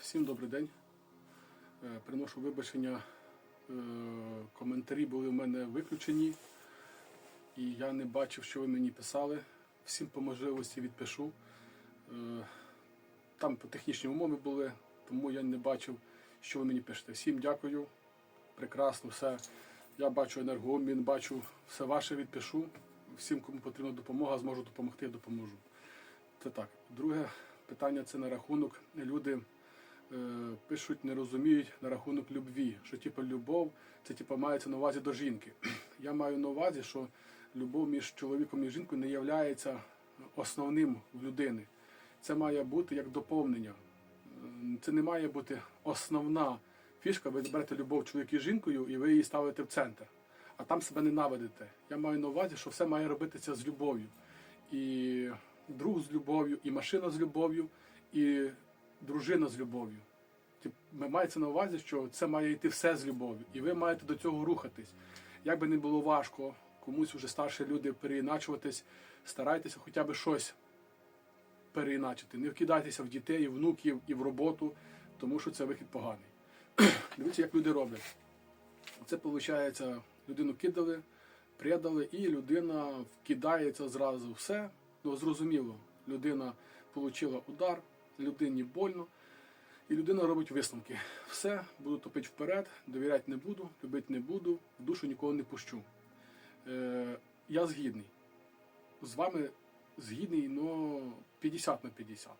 Всім добрий день. Е, Приношу вибачення. Е, Коментарі були в мене виключені, і я не бачив, що ви мені писали. Всім по можливості відпишу. Е, Там по технічні умови були, тому я не бачив, що ви мені пишете. Всім дякую. Прекрасно, все. Я бачу енергообмін, бачу все ваше відпишу. Всім, кому потрібна допомога, зможу допомогти, допоможу. Це так. Друге питання це на рахунок. Люди пишуть, не розуміють на рахунок любві. Що типу любов, це типу мається на увазі до жінки. Я маю на увазі, що любов між чоловіком і жінкою не є основним в людини. Це має бути як доповнення. Е, Це не має бути основна фішка. Ви берете любов чоловіка і жінкою і ви її ставите в центр. А там себе ненавидите. Я маю на увазі, що все має робитися з любов'ю. І друг з любов'ю, і машина з любов'ю, і дружина з любов'ю. Ми мається на увазі, що це має йти все з любов'ю, і ви маєте до цього рухатись. Як би не було важко, комусь уже старші люди переіначуватись, старайтеся хоча б щось переіначити. Не вкидайтеся в дітей, в внуків і в роботу, тому що це вихід поганий. Дивіться, як люди роблять. Це виходить, людину кидали, предали, і людина вкидається зразу все. Ну, зрозуміло, людина отримала удар, людині больно, і людина робить висновки. Все, буду топити вперед, довіряти не буду, любити не буду, в душу нікого не пущу. Е, я згідний. З вами згідний, ну 50 на 50.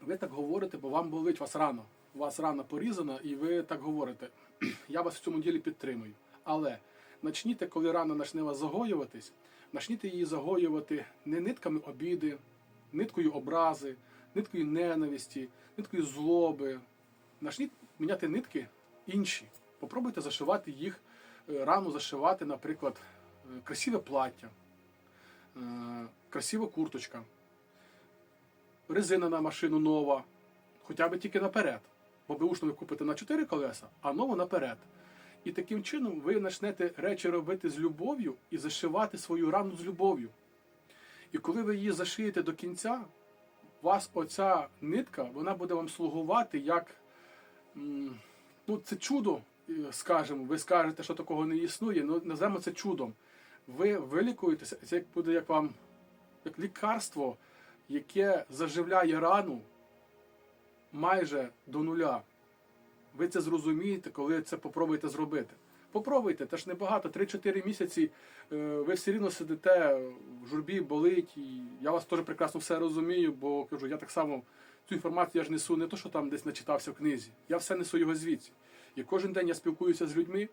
Ви так говорите, бо вам болить вас рана. У вас рана порізана, і ви так говорите. Я вас в цьому ділі підтримую. Але начніте, коли рана почне вас загоюватись, почніть її загоювати не нитками обіди, ниткою образи, ниткою ненависті, ниткою злоби. Начніть міняти нитки інші. Попробуйте зашивати їх, е, рану зашивати, наприклад, е, красиве плаття, е, красива курточка, резина на машину нова, хоча б тільки наперед. Бо беушну ви купите на 4 колеса, а нову наперед. І таким чином ви почнете речі робити з любов'ю і зашивати свою рану з любов'ю. І коли ви її зашиєте до кінця, вас оця нитка вона буде вам слугувати як ну, це чудо, е, скажімо, ви скажете, що такого не існує, ну називаємо це чудом. Ви вилікуєтеся, це як буде як вам як лікарство, яке заживляє рану майже до нуля. Ви це зрозумієте, коли це попробуєте зробити. Попробуйте, теж небагато, 3-4 місяці е, ви все рівно сидите в журбі, болить. І я вас теж прекрасно все розумію, бо кажу, я так само цю інформацію я ж несу не то, що там десь начитався в книзі. Я все несу його звідси. І кожен день я спілкуюся з людьми.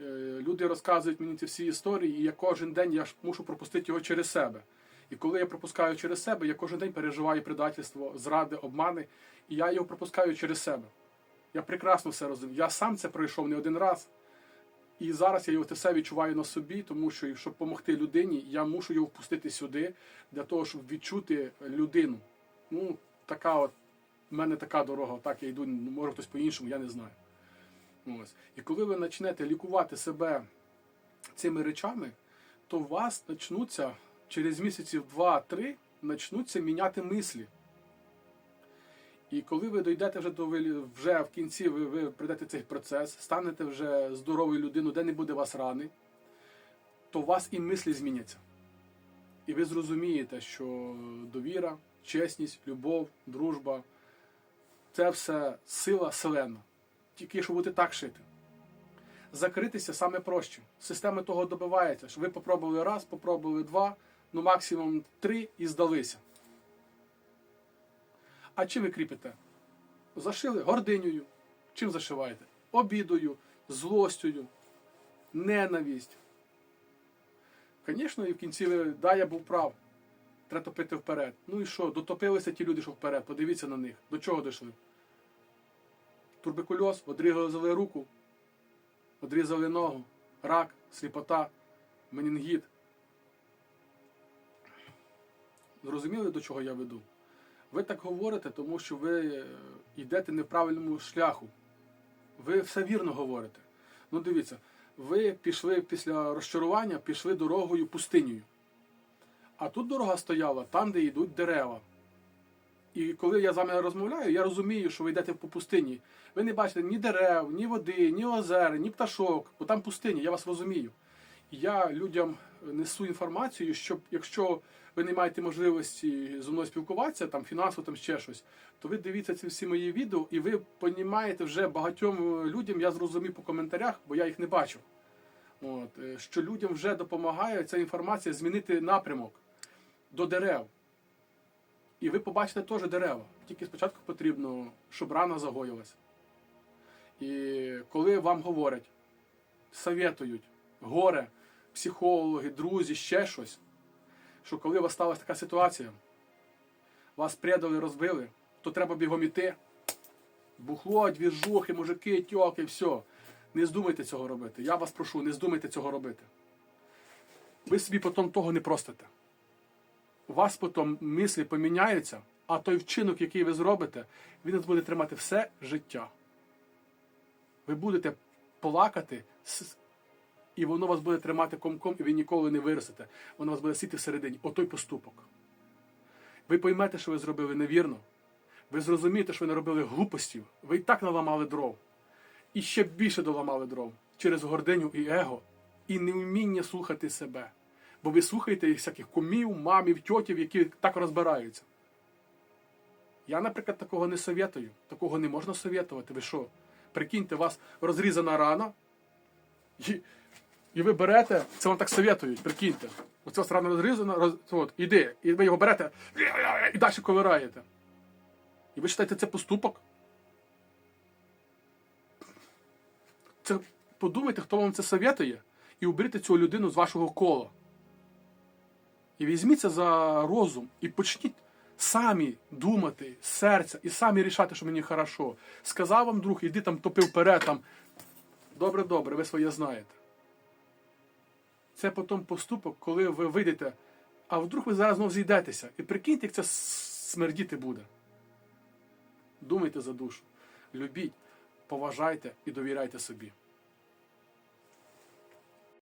е, Люди розказують мені ці всі історії, і я кожен день я ж мушу пропустити його через себе. І коли я пропускаю через себе, я кожен день переживаю предательство, зради, обмани, і я його пропускаю через себе. Я прекрасно все розумію. Я сам це пройшов не один раз. І зараз я його це все відчуваю на собі, тому що щоб допомогти людині, я мушу його впустити сюди для того, щоб відчути людину. Ну, така от, в мене така дорога, так я йду, ну, може хтось по-іншому, я не знаю. Ось. І коли ви почнете лікувати себе цими речами, то у вас почнуться через місяців 2-3 почнуться міняти мислі. І коли ви дійдете вже до вже в кінці, ви, ви пройдете цей процес, станете вже здоровою людиною, де не буде вас рани, то у вас і мислі зміняться. І ви зрозумієте, що довіра, чесність, любов, дружба це все сила селена. Тільки щоб бути так шити. Закритися саме проще. Система того добивається, що ви попробували раз, попробували два, ну максимум три і здалися. А чим ви кріпите? Зашили гординею. Чим зашиваєте? Обідою, злостю, ненависть. Звісно, і в кінці ви, да, я був прав. Треба топити вперед. Ну і що? Дотопилися ті люди, що вперед. Подивіться на них. До чого дійшли? Турбекульоз, одрізали руку, одрізали ногу, рак, сліпота, менінгіт. Зрозуміли, до чого я веду? Ви так говорите, тому що ви е, йдете не в правильному шляху. Ви все вірно говорите. Ну дивіться, ви пішли після розчарування, пішли дорогою пустинею. А тут дорога стояла там, де йдуть дерева. І коли я з вами розмовляю, я розумію, що ви йдете по пустині. Ви не бачите ні дерев, ні води, ні озер, ні пташок, бо там пустиня, я вас розумію. Я людям несу інформацію, щоб якщо ви не маєте можливості зі мною спілкуватися, там фінансово, там ще щось, то ви дивіться ці всі мої відео, і ви понімаєте вже багатьом людям, я зрозумів по коментарях, бо я їх не бачив. От, е, що людям вже допомагає ця інформація змінити напрямок до дерев. І ви побачите теж дерева. Тільки спочатку потрібно, щоб рана загоїлася. І коли вам говорять, советують, горе, психологи, друзі, ще щось, що коли у вас сталася така ситуація, вас предали, розбили, то треба бігом іти. Бухло, двіжухи, мужики, тьоки, все. Не здумайте цього робити. Я вас прошу, не здумайте цього робити. Ви собі потім того не простите. У вас потім мислі поміняються, а той вчинок, який ви зробите, він буде тримати все життя. Ви будете плакати, і воно вас буде тримати комком, і ви ніколи не виростете. Воно вас буде сіти всередині. Отой поступок. Ви поймете, що ви зробили невірно. Ви зрозумієте, що ви наробили глупостів. Ви і так наламали дров. І ще більше доламали дров через гординю і его, і невміння слухати себе. Бо ви слухаєте всяких кумів, мамів, тьотів, які так розбираються. Я, наприклад, такого не советую. Такого не можна советувати. Ви що? Прикиньте, у вас розрізана рана, і ви берете, це вам так советують, прикиньте. Оце рана розрізана, роз, от, іди, і ви його берете і далі ковираєте. І ви вважаєте, це поступок? Це подумайте, хто вам це советує, і уберіть цю людину з вашого кола. І візьміться за розум і почніть самі думати серця і самі рішати, що мені хорошо. Сказав вам друг, іди там топи вперед, там. Добре, добре, ви своє знаєте. Це потім поступок, коли ви вийдете, а вдруг ви зараз знову зійдетеся. І прикиньте, як це смердіти буде. Думайте за душу. Любіть, поважайте і довіряйте собі.